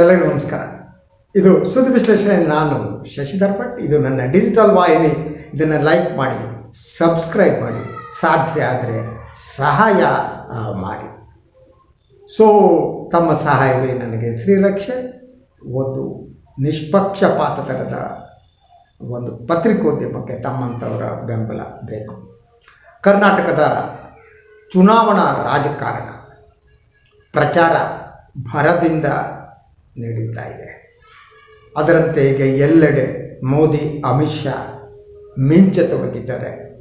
ಎಲ್ಲರಿಗೂ ನಮಸ್ಕಾರ. ಇದು ಸುದ್ದಿ ವಿಶ್ಲೇಷಣೆ. ನಾನು ಶಶಿಧರ್ ಭಟ್ ಇದು ನನ್ನ ಡಿಜಿಟಲ್ ವಾಹಿನಿ. ಇದನ್ನು ಲೈಕ್ ಮಾಡಿ, ಸಬ್ಸ್ಕ್ರೈಬ್ ಮಾಡಿ. ಸಾಧ್ಯ ಆದರೆ ಸಹಾಯ ಮಾಡಿ. ಸೊ ತಮ್ಮ ಸಹಾಯವೇ ನನಗೆ ಶ್ರೀರಕ್ಷೆ ಒಂದು ನಿಷ್ಪಕ್ಷಪಾತಕರದ ಒಂದು ಪತ್ರಿಕೋದ್ಯಮಕ್ಕೆ ತಮ್ಮಂಥವರ ಬೆಂಬಲ ಬೇಕು. ಕರ್ನಾಟಕದ ಚುನಾವಣಾ ರಾಜಕಾರಣ. ಪ್ರಚಾರ ಭರದಿಂದ ನಡೀತಾ ಇದೆ. ಅದರಂತೆ ಈಗ ಎಲ್ಲೆಡೆ ಮೋದಿ, ಅಮಿತ್ ಶಾ ಮಿಂಚತೊಡಗಿದ್ದಾರೆ.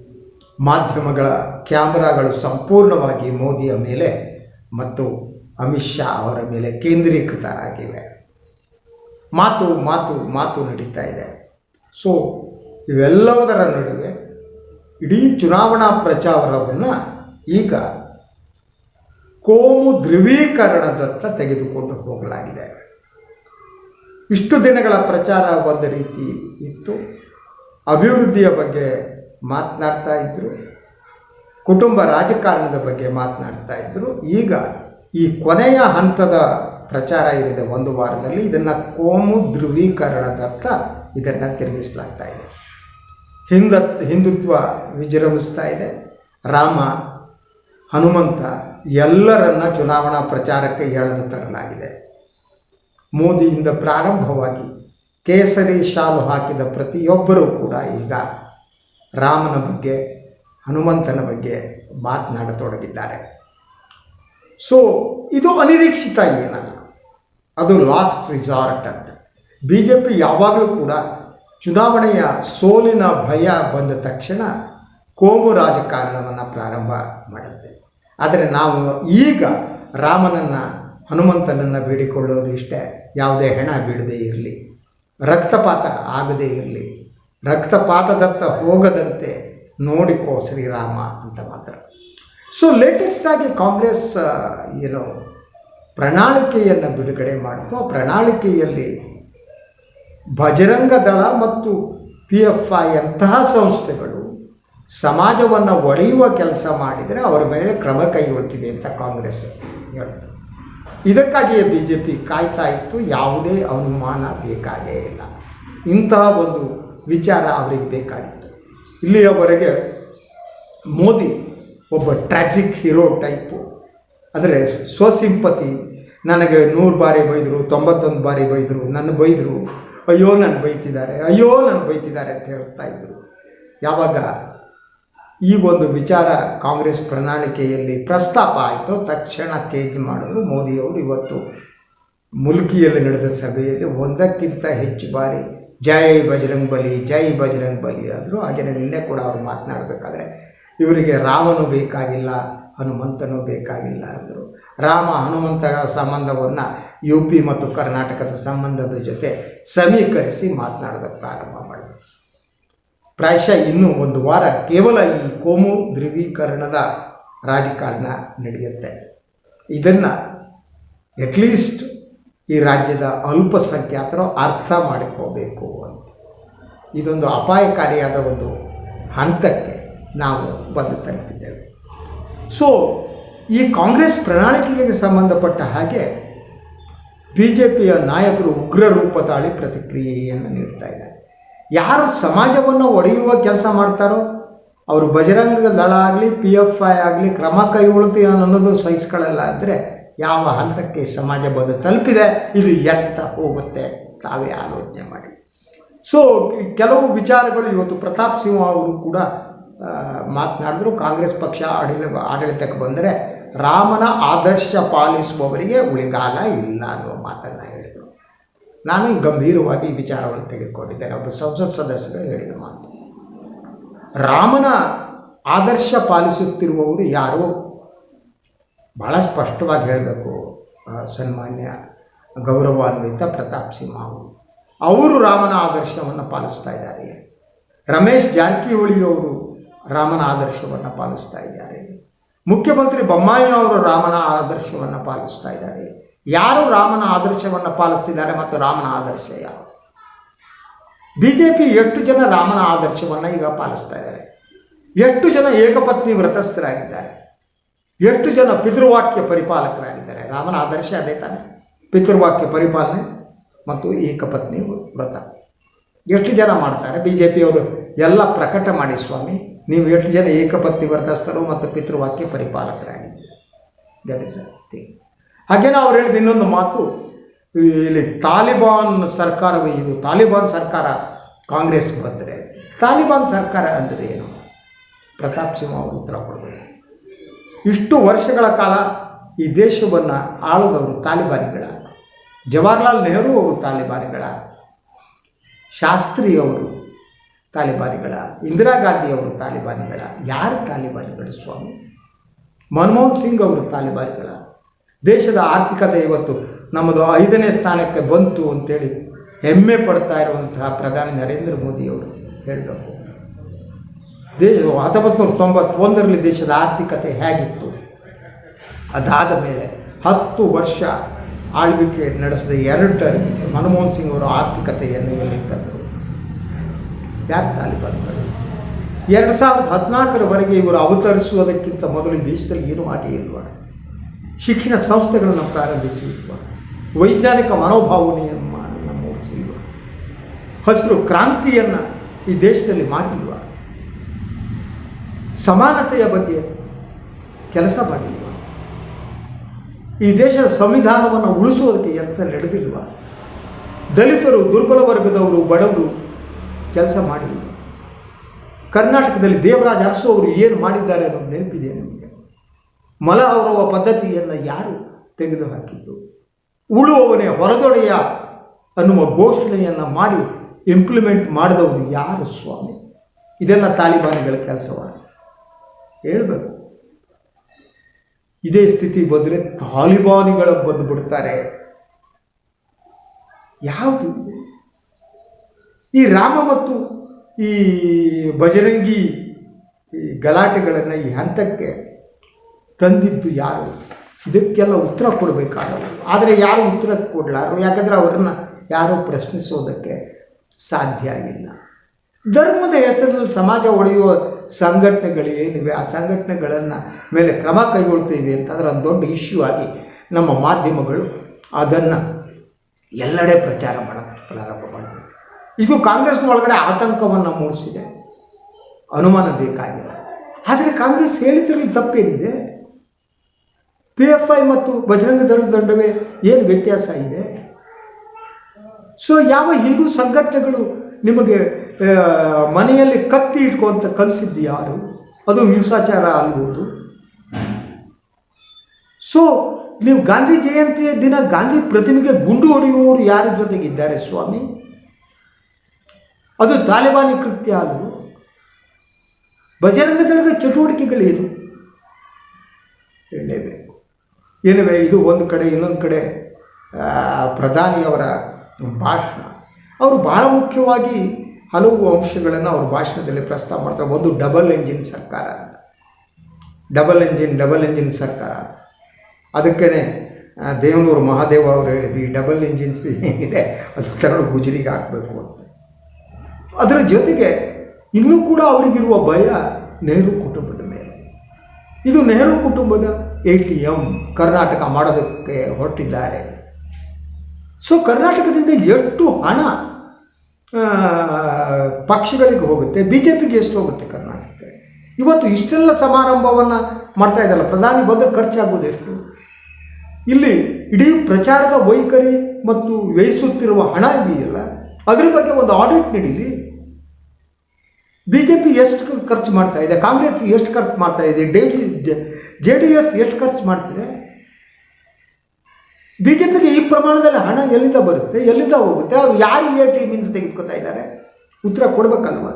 ಮಾಧ್ಯಮಗಳ ಕ್ಯಾಮರಾಗಳು ಸಂಪೂರ್ಣವಾಗಿ ಮೋದಿಯ ಮೇಲೆ ಮತ್ತು ಅಮಿತ್ ಶಾ ಅವರ ಮೇಲೆ ಕೇಂದ್ರೀಕೃತ ಆಗಿವೆ. ಮಾತು ಮಾತು ಮಾತು ನಡೀತಾ ಇದೆ. ಸೊ ಇವೆಲ್ಲವುದರ ನಡುವೆ ಇಡೀ ಚುನಾವಣಾ ಪ್ರಚಾರವನ್ನು ಈಗ ಕೋಮು ಧ್ರುವೀಕರಣದತ್ತ ತೆಗೆದುಕೊಂಡು ಹೋಗಲಾಗಿದೆ. ಇಷ್ಟು ದಿನಗಳ ಪ್ರಚಾರ ಒಂದು ರೀತಿ ಇತ್ತು. ಅಭಿವೃದ್ಧಿಯ ಬಗ್ಗೆ ಮಾತನಾಡ್ತಾ ಇದ್ದರು ಕುಟುಂಬ ರಾಜಕಾರಣದ ಬಗ್ಗೆ ಮಾತನಾಡ್ತಾ ಇದ್ದರು ಈಗ ಈ ಕೊನೆಯ ಹಂತದ ಪ್ರಚಾರ ಏನಿದೆ ಒಂದು ವಾರದಲ್ಲಿ, ಇದನ್ನು ಕೋಮು ಧ್ರುವೀಕರಣದತ್ತ ಇದನ್ನು ತಿರುಗಿಸಲಾಗ್ತಾ ಇದೆ. ಹಿಂದ ಹಿಂದುತ್ವ ವಿಜೃಂಭಿಸ್ತಾ ಇದೆ. ರಾಮ, ಹನುಮಂತ ಎಲ್ಲರನ್ನ ಚುನಾವಣಾ ಪ್ರಚಾರಕ್ಕೆ ಎಳೆದು ತರಲಾಗಿದೆ. ಮೋದಿಯಿಂದ ಪ್ರಾರಂಭವಾಗಿ ಕೇಸರಿ ಶಾಲು ಹಾಕಿದ ಪ್ರತಿಯೊಬ್ಬರೂ ಕೂಡ ಈಗ ರಾಮನ ಬಗ್ಗೆ, ಹನುಮಂತನ ಬಗ್ಗೆ ಮಾತನಾಡತೊಡಗಿದ್ದಾರೆ. ಸೊ ಇದು ಅನಿರೀಕ್ಷಿತ ಏನಲ್ಲ. ಅದು ಲಾಸ್ಟ್ ರಿಸಾರ್ಟ್ ಅಂತ. ಬಿ ಜೆ ಪಿ ಯಾವಾಗಲೂ ಕೂಡ ಚುನಾವಣೆಯ ಸೋಲಿನ ಭಯ ಬಂದ ತಕ್ಷಣ ಕೋಮು ರಾಜಕಾರಣವನ್ನು ಪ್ರಾರಂಭ ಮಾಡುತ್ತೆ ಆದರೆ ನಾವು ಈಗ ರಾಮನನ್ನು ಹನುಮಂತನನ್ನು ಬೇಡಿಕೊಳ್ಳೋದು ಇಷ್ಟೇ. ಯಾವುದೇ ಹೆಣ ಬೀಳದೇ ಇರಲಿ. ರಕ್ತಪಾತ ಆಗದೇ ಇರಲಿ. ರಕ್ತಪಾತದತ್ತ ಹೋಗದಂತೆ ನೋಡಿಕೋ ಶ್ರೀರಾಮ ಅಂತ ಮಾತ್ರ. ಸೊ ಲೇಟೆಸ್ಟಾಗಿ ಕಾಂಗ್ರೆಸ್ ಏನು ಪ್ರಣಾಳಿಕೆಯನ್ನು ಬಿಡುಗಡೆ ಮಾಡಿತು. ಆ ಪ್ರಣಾಳಿಕೆಯಲ್ಲಿ ಭಜರಂಗ ದಳ ಮತ್ತು ಪಿ ಎಫ್ ಐ ಅಂತಹ ಸಂಸ್ಥೆಗಳು ಸಮಾಜವನ್ನು ಒಡೆಯುವ ಕೆಲಸ ಮಾಡಿದರೆ ಅವರ ಮೇಲೆ ಕ್ರಮ ಕೈಗೊಳ್ತೀವಿ ಅಂತ ಕಾಂಗ್ರೆಸ್ ಹೇಳ್ತು ಇದಕ್ಕಾಗಿಯೇ ಬಿ ಜೆ ಪಿ ಕಾಯ್ತಾ ಇತ್ತು, ಯಾವುದೇ ಅನುಮಾನ ಬೇಕಾಗೇ ಇಲ್ಲ. ಇಂತಹ ಒಂದು ವಿಚಾರ ಅವರಿಗೆ ಬೇಕಾಗಿತ್ತು. ಇಲ್ಲಿಯವರೆಗೆ ಮೋದಿ ಒಬ್ಬ ಟ್ರ್ಯಾಜಿಕ್ ಹೀರೋ ಟೈಪು ಅಂದರೆ ಸ್ವಸಿಂಪತಿ, ನನಗೆ ನೂರು ಬಾರಿ ಬೈದರು, ತೊಂಬತ್ತೊಂದು ಬಾರಿ ಬೈದರು, ನನ್ನ ಬೈದರು, ಅಯ್ಯೋ ನನ್ನ ಬೈತಿದ್ದಾರೆ, ಅಯ್ಯೋ ನಾನು ಬೈತಿದ್ದಾರೆ ಅಂತ ಹೇಳ್ತಾ ಇದ್ದರು ಯಾವಾಗ ಈ ಒಂದು ವಿಚಾರ ಕಾಂಗ್ರೆಸ್ ಪ್ರಣಾಳಿಕೆಯಲ್ಲಿ ಪ್ರಸ್ತಾಪ ಆಯಿತು. ತಕ್ಷಣ ಚೇಂಜ್ ಮಾಡಿದ್ರು. ಮೋದಿಯವರು ಇವತ್ತು ಮುಲ್ಕಿಯಲ್ಲಿ ನಡೆದ ಸಭೆಯಲ್ಲಿ ಒಂದಕ್ಕಿಂತ ಹೆಚ್ಚು ಬಾರಿ ಜೈ ಬಜರಂಗ್ ಬಲಿ, ಜೈ ಬಜರಂಗ್ ಬಲಿ ಅಂದರು. ಹಾಗೆಯೇ ನಿನ್ನೆ ಕೂಡ ಅವರು ಮಾತನಾಡಬೇಕಾದ್ರೆ ಇವರಿಗೆ ರಾಮನು ಬೇಕಾಗಿಲ್ಲ, ಹನುಮಂತನೂ ಬೇಕಾಗಿಲ್ಲ ಅಂದರು. ರಾಮ ಹನುಮಂತಗಳ ಸಂಬಂಧವನ್ನು ಯು ಪಿ ಮತ್ತು ಕರ್ನಾಟಕದ ಸಂಬಂಧದ ಜೊತೆ ಸಮೀಕರಿಸಿ ಮಾತನಾಡೋದಕ್ಕೆ ಪ್ರಾರಂಭ ಮಾಡಿದರು. ಪ್ರಾಯಶಃ ಇನ್ನೂ ಒಂದು ವಾರ ಕೇವಲ ಈ ಕೋಮು ಧ್ರುವೀಕರಣದ ರಾಜಕಾರಣ ನಡೆಯುತ್ತೆ. ಇದನ್ನು ಅಟ್ಲೀಸ್ಟ್ ಈ ರಾಜ್ಯದ ಅಲ್ಪಸಂಖ್ಯಾತರು ಅರ್ಥ ಮಾಡಿಕೋಬೇಕು ಅಂತ. ಇದೊಂದು ಅಪಾಯಕಾರಿಯಾದ ಒಂದು ಹಂತಕ್ಕೆ ನಾವು ಬಂದು ತಲುಪಿದ್ದೇವೆ. ಸೊ ಈ ಕಾಂಗ್ರೆಸ್ ಪ್ರಣಾಳಿಕೆಗೆ ಸಂಬಂಧಪಟ್ಟ ಹಾಗೆ ಬಿ ಜೆ ಪಿಯ ನಾಯಕರು ಉಗ್ರ ರೂಪ ತಾಳಿ ಪ್ರತಿಕ್ರಿಯೆಯನ್ನು ನೀಡ್ತಾ ಇದ್ದಾರೆ. ಯಾರು ಸಮಾಜವನ್ನು ಒಡೆಯುವ ಕೆಲಸ ಮಾಡ್ತಾರೋ, ಅವರು ಬಜರಂಗ ದಳ ಆಗಲಿ ಪಿ ಎಫ್ ಐ ಆಗಲಿ, ಕ್ರಮ ಕೈಗೊಳ್ತೀವಿ ಅನ್ನೋದು ಸಹಿಸ್ಕೊಳ್ಳಲ್ಲ ಅಂದರೆ ಯಾವ ಹಂತಕ್ಕೆ ಸಮಾಜ ಬಂದು ತಲುಪಿದೆ, ಇದು ಎತ್ತ ಹೋಗುತ್ತೆ ತಾವೇ ಆಲೋಚನೆ ಮಾಡಿ. ಸೊ ಕೆಲವು ವಿಚಾರಗಳು ಇವತ್ತು ಪ್ರತಾಪ್ ಸಿಂಹ ಅವರು ಕೂಡ ಮಾತನಾಡಿದ್ರು. ಕಾಂಗ್ರೆಸ್ ಪಕ್ಷ ಆಡಳಿ, ಆಡಳಿತಕ್ಕೆ ಬಂದರೆ ರಾಮನ ಆದರ್ಶ ಪಾಲಿಸುವವರಿಗೆ ಉಳಿಗಾಲ ಇಲ್ಲ ಅನ್ನುವ ಮಾತನ್ನು ಹೇಳಿದರು. ನಾನು ಗಂಭೀರವಾಗಿ ವಿಚಾರವನ್ನು ತೆಗೆದುಕೊಂಡಿದ್ದೇನೆ. ಒಬ್ಬ ಸಂಸತ್ ಸದಸ್ಯರು ಹೇಳಿದ ಮಾತು. ರಾಮನ ಆದರ್ಶ ಪಾಲಿಸುತ್ತಿರುವವರು ಯಾರು? ಬಹಳ ಸ್ಪಷ್ಟವಾಗಿ ಹೇಳಬೇಕು. ಸನ್ಮಾನ್ಯ ಗೌರವಾನ್ವಿತ ಪ್ರತಾಪ್ ಸಿಂಹ ಅವರು ಅವರು ರಾಮನ ಆದರ್ಶವನ್ನು ಪಾಲಿಸ್ತಾ ಇದ್ದಾರೆ. ರಮೇಶ್ ಜಾರಕಿಹೊಳಿಯವರು ರಾಮನ ಆದರ್ಶವನ್ನು ಪಾಲಿಸ್ತಾ ಇದ್ದಾರೆ. ಮುಖ್ಯಮಂತ್ರಿ ಬೊಮ್ಮಾಯಿ ಅವರು ರಾಮನ ಆದರ್ಶವನ್ನು ಪಾಲಿಸ್ತಾ ಇದ್ದಾರೆ. ಯಾರು ರಾಮನ ಆದರ್ಶವನ್ನು ಪಾಲಿಸ್ತಿದ್ದಾರೆ ಮತ್ತು ರಾಮನ ಆದರ್ಶ ಯಾವುದು? ಬಿ ಜೆ ಪಿ ಎಷ್ಟು ಜನ ರಾಮನ ಆದರ್ಶವನ್ನು ಈಗ ಪಾಲಿಸ್ತಾ ಇದ್ದಾರೆ? ಎಷ್ಟು ಜನ ಏಕಪತ್ನಿ ವ್ರತಸ್ಥರಾಗಿದ್ದಾರೆ? ಎಷ್ಟು ಜನ ಪಿತೃವಾಕ್ಯ ಪರಿಪಾಲಕರಾಗಿದ್ದಾರೆ? ರಾಮನ ಆದರ್ಶ ಅದೇ ತಾನೆ. ಪಿತೃವಾಕ್ಯ ಪರಿಪಾಲನೆ ಮತ್ತು ಏಕಪತ್ನಿ ವ್ರತ. ಎಷ್ಟು ಜನ ಮಾಡ್ತಾರೆ? ಬಿ ಜೆ ಪಿಯವರು ಎಲ್ಲ ಪ್ರಕಟ ಮಾಡಿ ಸ್ವಾಮಿ, ನೀವು ಎಷ್ಟು ಜನ ಏಕಪತ್ನಿ ವ್ರತಸ್ಥರು ಮತ್ತು ಪಿತೃವಾಕ್ಯ ಪರಿಪಾಲಕರಾಗಿದ್ದೀರಿ? ದಟ್ ಇಸ್ ಥಿಂಗ್ ಹಾಗೇನೆ ಅವ್ರು ಹೇಳಿದ ಇನ್ನೊಂದು ಮಾತು ಇಲ್ಲಿ ತಾಲಿಬಾನ್ ಸರ್ಕಾರವೇ ಇದು. ತಾಲಿಬಾನ್ ಸರ್ಕಾರ ಕಾಂಗ್ರೆಸ್ ಬಂದರೆ, ತಾಲಿಬಾನ್ ಸರ್ಕಾರ ಅಂದರೆ ಏನು? ಪ್ರತಾಪ್ ಸಿಂಹ ಅವರು ಉತ್ತರ ಕೊಡಬೇಕು. ಇಷ್ಟು ವರ್ಷಗಳ ಕಾಲ ಈ ದೇಶವನ್ನು ಆಳಿದವರು ತಾಲಿಬಾನಿಗಳ. ಜವಾಹರ್ಲಾಲ್ ನೆಹರು ಅವರು ತಾಲಿಬಾನಿಗಳ. ಶಾಸ್ತ್ರಿ ಅವರು ತಾಲಿಬಾನಿಗಳ. ಇಂದಿರಾ ಗಾಂಧಿ ಅವರು ತಾಲಿಬಾನಿಗಳ. ಯಾರು ತಾಲಿಬಾನಿಗಳು ಸ್ವಾಮಿ? ಮನಮೋಹನ್ ಸಿಂಗ್ ಅವರು ತಾಲಿಬಾನಿಗಳ. ದೇಶದ ಆರ್ಥಿಕತೆ ಇವತ್ತು ನಮ್ಮದು ಐದನೇ ಸ್ಥಾನಕ್ಕೆ ಬಂತು ಅಂತೇಳಿ ಹೆಮ್ಮೆ ಪಡ್ತಾ ಇರುವಂತಹ ಪ್ರಧಾನಿ ನರೇಂದ್ರ ಮೋದಿಯವರು ಹೇಳಬೇಕು. ದೇಶ ಹತ್ತೊಂಬತ್ತು ನೂರ ತೊಂಬತ್ತೊಂದರಲ್ಲಿ ದೇಶದ ಆರ್ಥಿಕತೆ ಹೇಗಿತ್ತು? ಅದಾದ ಮೇಲೆ ಹತ್ತು ವರ್ಷ ಆಳ್ವಿಕೆ ನಡೆಸಿದ ಎರಡು ಮನಮೋಹನ್ ಸಿಂಗ್ ಅವರು ಆರ್ಥಿಕತೆಯನ್ನು ಎಲ್ಲಿ ತಂದರು ಯಾರು ತಾಲಿಬಾನ್ಗಳು ಎರಡು ಸಾವಿರದ ಹದಿನಾಲ್ಕರವರೆಗೆ ಇವರು ಅವತರಿಸುವುದಕ್ಕಿಂತ ಮೊದಲು ದೇಶದಲ್ಲಿ ಏನೂ ಆಗೇ ಇಲ್ವಾ? ಶಿಕ್ಷಣ ಸಂಸ್ಥೆಗಳನ್ನು ಪ್ರಾರಂಭಿಸಿ ವೈಜ್ಞಾನಿಕ ಮನೋಭಾವನೆಯನ್ನು ಮೂಡಿಸಿಲ್ವಾ ಹಸಿರು ಕ್ರಾಂತಿಯನ್ನು ಈ ದೇಶದಲ್ಲಿ ಮಾಡಿಲ್ವಾ ಸಮಾನತೆಯ ಬಗ್ಗೆ ಕೆಲಸ ಮಾಡಿಲ್ವಾ ಈ ದೇಶದ ಸಂವಿಧಾನವನ್ನು ಉಳಿಸುವುದಕ್ಕೆ ಯತ್ನ ನಡೆದಿಲ್ವ ದಲಿತರು, ದುರ್ಬಲ ವರ್ಗದವರು, ಬಡವರು ಕೆಲಸ ಮಾಡಿಲ್ಲ ಕರ್ನಾಟಕದಲ್ಲಿ ದೇವರಾಜ ಅರಸು ಅವರು ಏನು ಮಾಡಿದ್ದಾರೆ ಅನ್ನೋದು ನೆನಪಿದೆ ನಿಮಗೆ? ಮಲ ಅವರವ ಪದ್ಧತಿಯನ್ನು ಯಾರು ತೆಗೆದುಹಾಕಿದ್ದು? ಉಳುವವನೇ ಹೊರದೊಡೆಯ ಅನ್ನುವ ಘೋಷಣೆಯನ್ನು ಮಾಡಿ ಇಂಪ್ಲಿಮೆಂಟ್ ಮಾಡಿದವರು ಯಾರು ಸ್ವಾಮಿ? ಇದೆಲ್ಲ ತಾಲಿಬಾನಿಗಳ ಕೆಲಸವ ಹೇಳಬೇಕು. ಇದೇ ಸ್ಥಿತಿ ಬಂದರೆ ತಾಲಿಬಾನಿಗಳು ಬಂದುಬಿಡ್ತಾರೆ ಯಾವುದು ಈ ರಾಮ ಮತ್ತು ಈ ಬಜರಂಗಿ ಗಲಾಟೆಗಳನ್ನು ಈ ಹಂತಕ್ಕೆ ತಂದಿದ್ದು ಯಾರು? ಇದಕ್ಕೆಲ್ಲ ಉತ್ತರ ಕೊಡಬೇಕಾದವರು. ಆದರೆ ಯಾರು ಉತ್ತರ ಕೊಡಲಾರು? ಯಾಕಂದರೆ ಅವರನ್ನು ಯಾರೂ ಪ್ರಶ್ನಿಸೋದಕ್ಕೆ ಸಾಧ್ಯ ಇಲ್ಲ. ಧರ್ಮದ ಹೆಸರಲ್ಲಿ ಸಮಾಜ ಒಡೆಯುವ ಸಂಘಟನೆಗಳು ಏನಿವೆ ಆ ಸಂಘಟನೆಗಳನ್ನು ಮೇಲೆ ಕ್ರಮ ಕೈಗೊಳ್ತೀವಿ ಅಂತಂದ್ರೆ ಅದು ದೊಡ್ಡ ಇಶ್ಯೂ ಆಗಿ ನಮ್ಮ ಮಾಧ್ಯಮಗಳು ಅದನ್ನು ಎಲ್ಲೆಡೆ ಪ್ರಚಾರ ಮಾಡೋಕ್ಕೆ ಪ್ರಾರಂಭ ಮಾಡಿದೆ ಇದು ಕಾಂಗ್ರೆಸ್ನ ಒಳಗಡೆ ಆತಂಕವನ್ನು ಮೂಡಿಸಿದೆ. ಅನುಮಾನ ಬೇಕಾಗಿಲ್ಲ. ಆದರೆ ಕಾಂಗ್ರೆಸ್ ಹೇಳಿದ್ರಲ್ಲಿ ತಪ್ಪೇನಿದೆ? ಪಿ ಎಫ್ ಐ ಮತ್ತು ಬಜರಂಗ ದಳದ ನಡುವೆ ಏನು ವ್ಯತ್ಯಾಸ ಇದೆ? ಸೊ ಯಾವ ಹಿಂದೂ ಸಂಘಟನೆಗಳು ನಿಮಗೆ ಮನೆಯಲ್ಲಿ ಕತ್ತಿ ಇಟ್ಕೊಂತ ಕಲಿಸಿದ್ದು ಯಾರು? ಅದು ಹಿಂಸಾಚಾರ ಆಗ್ಬೋದು. ಸೊ ನೀವು ಗಾಂಧಿ ಜಯಂತಿಯ ದಿನ ಗಾಂಧಿ ಪ್ರತಿಮೆಗೆ ಗುಂಡು ಹೊಡೆಯುವವರು ಯಾರ ಜೊತೆಗಿದ್ದಾರೆ ಸ್ವಾಮಿ? ಅದು ತಾಲಿಬಾನಿ ಕೃತ್ಯ ಅಲ್ಲ ಬಜರಂಗ ದಳದ ಚಟುವಟಿಕೆಗಳೇನು? ಏನಿವೆ ಇದು ಒಂದು ಕಡೆ, ಇನ್ನೊಂದು ಕಡೆ ಪ್ರಧಾನಿಯವರ ಭಾಷಣ. ಅವರು ಬಹಳ ಮುಖ್ಯವಾಗಿ ಹಲವು ಅಂಶಗಳನ್ನು ಅವ್ರ ಭಾಷಣದಲ್ಲಿ ಪ್ರಸ್ತಾಪ ಮಾಡ್ತಾರೆ. ಒಂದು ಡಬಲ್ ಎಂಜಿನ್ ಸರ್ಕಾರ ಅಂತ. ಡಬಲ್ ಎಂಜಿನ್ ಡಬಲ್ ಎಂಜಿನ್ ಸರ್ಕಾರ ಅದಕ್ಕೇ ದೇವನೂರು ಮಹಾದೇವ ಅವರು ಹೇಳಿದ್ದು, ಈ ಡಬಲ್ ಎಂಜಿನ್ಸ್ ಏನಿದೆ ಅದು ತರಳು ಗುಜರಿಗೆ ಹಾಕಬೇಕು ಅಂತ. ಅದರ ಜೊತೆಗೆ ಇನ್ನೂ ಕೂಡ ಅವರಿಗಿರುವ ಭಯ ನೆಹರು ಕುಟುಂಬದ ಮೇಲೆ. ಇದು ನೆಹರು ಕುಟುಂಬದ ಎ ಟಿ ಎಂ ಕರ್ನಾಟಕ ಮಾಡೋದಕ್ಕೆ ಹೊರಟಿದ್ದಾರೆ. ಸೊ ಕರ್ನಾಟಕದಿಂದ ಎಷ್ಟು ಹಣ ಪಕ್ಷಗಳಿಗೆ ಹೋಗುತ್ತೆ ಬಿ ಜೆ ಪಿಗೆ ಎಷ್ಟು ಹೋಗುತ್ತೆ ಕರ್ನಾಟಕಕ್ಕೆ? ಇವತ್ತು ಇಷ್ಟೆಲ್ಲ ಸಮಾರಂಭವನ್ನು ಮಾಡ್ತಾ ಇದ್ದಲ್ಲ ಪ್ರಧಾನಿ ಬಂದರೆ ಖರ್ಚಾಗೋದು ಎಷ್ಟು? ಇಲ್ಲಿ ಇಡೀ ಪ್ರಚಾರದ ವೈಖರಿ ಮತ್ತು ವ್ಯಯಿಸುತ್ತಿರುವ ಹಣ ಇದೆಯಲ್ಲ, ಅದ್ರ ಬಗ್ಗೆ ಒಂದು ಆಡಿಟ್ ನಡೀಲಿ. ಬಿ ಜೆ ಪಿ ಎಷ್ಟು ಖರ್ಚು ಮಾಡ್ತಾ ಇದೆ, ಕಾಂಗ್ರೆಸ್ ಎಷ್ಟು ಖರ್ಚು ಮಾಡ್ತಾ ಇದೆ ಡಿ ಜೆ ಡಿ ಎಸ್ ಎಷ್ಟು ಖರ್ಚು ಮಾಡ್ತಿದೆ? ಬಿ ಜೆ ಪಿಗೆ ಈ ಪ್ರಮಾಣದಲ್ಲಿ ಹಣ ಎಲ್ಲಿಂದ ಬರುತ್ತೆ? ಎಲ್ಲಿಂದ ಹೋಗುತ್ತೆ? ಅವ್ರು ಯಾರು ಎ ಟೀಮಿಂದ ತೆಗೆದುಕೊತಾ ಇದ್ದಾರೆ? ಉತ್ತರ ಕೊಡಬೇಕಲ್ವ?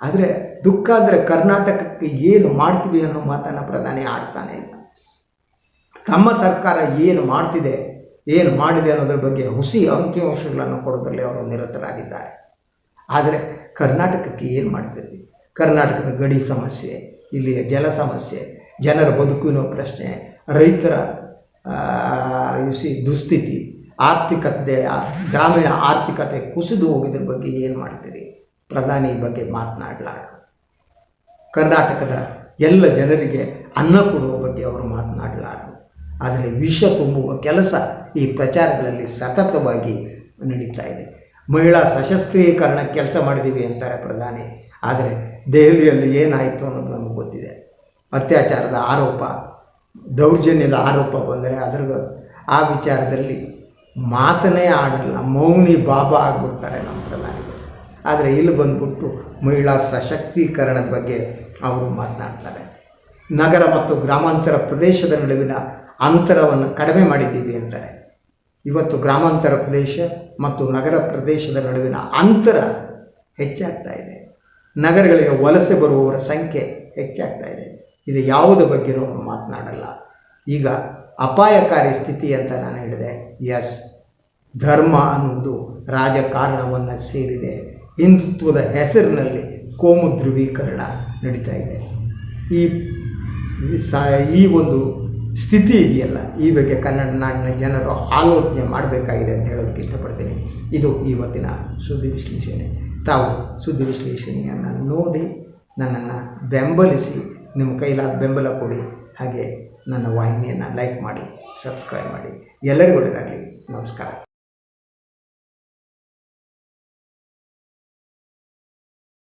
ಆದರೆ ದುಃಖ ಅಂದರೆ ಕರ್ನಾಟಕಕ್ಕೆ ಏನು ಮಾಡ್ತೀವಿ ಅನ್ನೋ ಮಾತನ್ನು ಪ್ರಧಾನಿ ಆಡ್ತಾನೆ ಇಲ್ಲ. ತಮ್ಮ ಸರ್ಕಾರ ಏನು ಮಾಡ್ತಿದೆ, ಏನು ಮಾಡಿದೆ ಅನ್ನೋದ್ರ ಬಗ್ಗೆ ಹುಸಿ ಅಂಕಿಅಂಶಗಳನ್ನು ಕೊಡೋದ್ರಲ್ಲಿ ಅವರು ನಿರತರಾಗಿದ್ದಾರೆ. ಆದರೆ ಕರ್ನಾಟಕಕ್ಕೆ ಏನು ಮಾಡ್ತೀರಿ ಕರ್ನಾಟಕದ ಗಡಿ ಸಮಸ್ಯೆ ಇಲ್ಲಿಯ ಜಲ ಸಮಸ್ಯೆ, ಜನರ ಬದುಕಿನ ಪ್ರಶ್ನೆ, ರೈತರ ಸಿ ದುಸ್ಥಿತಿ, ಆರ್ಥಿಕತೆ ಗ್ರಾಮೀಣ ಆರ್ಥಿಕತೆ ಕುಸಿದು ಹೋಗಿದ್ರ ಬಗ್ಗೆ ಏನು ಮಾಡ್ತೀರಿ? ಪ್ರಧಾನಿ ಬಗ್ಗೆ ಮಾತನಾಡಲಾರ ಕರ್ನಾಟಕದ ಎಲ್ಲ ಜನರಿಗೆ ಅನ್ನ ಕೊಡುವ ಬಗ್ಗೆ ಅವರು ಮಾತನಾಡಲಾರರು ಆದರೆ ವಿಷ ತುಂಬುವ ಕೆಲಸ ಈ ಪ್ರಚಾರಗಳಲ್ಲಿ ಸತತವಾಗಿ ನಡೀತಾ ಇದೆ. ಮಹಿಳಾ ಸಶಸ್ತ್ರೀಕರಣ ಕೆಲಸ ಮಾಡಿದ್ದೀವಿ ಅಂತಾರೆ ಪ್ರಧಾನಿ. ಆದರೆ ದೆಹಲಿಯಲ್ಲಿ ಏನಾಯಿತು ಅನ್ನೋದು ನಮಗೆ ಗೊತ್ತಿದೆ. ಅತ್ಯಾಚಾರದ ಆರೋಪ, ದೌರ್ಜನ್ಯದ ಆರೋಪ ಬಂದರೆ ಅದ್ರ ಆ ವಿಚಾರದಲ್ಲಿ ಮಾತನೇ ಆಡಲ್ಲ, ಮೌನಿ ಬಾಬಾ ಆಗಿಬಿಡ್ತಾರೆ ನಮ್ಮ ಪ್ರಧಾನಿಗಳು. ಆದರೆ ಇಲ್ಲಿ ಬಂದ್ಬಿಟ್ಟು ಮಹಿಳಾ ಸಶಕ್ತೀಕರಣದ ಬಗ್ಗೆ ಅವರು ಮಾತನಾಡ್ತಾರೆ. ನಗರ ಮತ್ತು ಗ್ರಾಮಾಂತರ ಪ್ರದೇಶದ ನಡುವಿನ ಅಂತರವನ್ನು ಕಡಿಮೆ ಮಾಡಿದ್ದೀವಿ ಅಂತಾರೆ. ಇವತ್ತು ಗ್ರಾಮಾಂತರ ಪ್ರದೇಶ ಮತ್ತು ನಗರ ಪ್ರದೇಶದ ನಡುವಿನ ಅಂತರ ಹೆಚ್ಚಾಗ್ತಾ ಇದೆ. ನಗರಗಳಿಗೆ ವಲಸೆ ಬರುವವರ ಸಂಖ್ಯೆ ಹೆಚ್ಚಾಗ್ತಾ ಇದೆ. ಇದು ಯಾವುದ ಬಗ್ಗೆನೂ ಅವರು ಮಾತನಾಡಲ್ಲ. ಈಗ ಅಪಾಯಕಾರಿ ಸ್ಥಿತಿ ಅಂತ ನಾನು ಹೇಳಿದೆ. ಎಸ್ ಧರ್ಮ ಅನ್ನುವುದು ರಾಜಕಾರಣವನ್ನು ಸೇರಿದೆ. ಹಿಂದುತ್ವದ ಹೆಸರಿನಲ್ಲಿ ಕೋಮು ಧ್ರುವೀಕರಣ ನಡೀತಾ ಇದೆ. ಈ ಈ ಒಂದು ಸ್ಥಿತಿ ಇದೆಯಲ್ಲ, ಈ ಬಗ್ಗೆ ಕನ್ನಡ ನಾಡಿನ ಜನರು ಆಲೋಚನೆ ಮಾಡಬೇಕಾಗಿದೆ ಅಂತ ಹೇಳೋದಕ್ಕೆ ಇಷ್ಟಪಡ್ತೀನಿ. ಇದು ಇವತ್ತಿನ ಸುದ್ದಿ ವಿಶ್ಲೇಷಣೆ. ತಾವು ಸುದ್ದಿ ವಿಶ್ಲೇಷಣೆಯನ್ನು ನೋಡಿ ನನ್ನನ್ನು ಬೆಂಬಲಿಸಿ, ನಿಮ್ಮ ಕೈಲಾದ ಬೆಂಬಲ ಕೊಡಿ, ಹಾಗೆ ನನ್ನ ವಾಹಿನಿಯನ್ನು ಲೈಕ್ ಮಾಡಿ ಸಬ್ಸ್ಕ್ರೈಬ್ ಮಾಡಿ. ಎಲ್ಲರಿಗೂ ಒಳ್ಳೆಯದಾಗಲಿ ನಮಸ್ಕಾರ.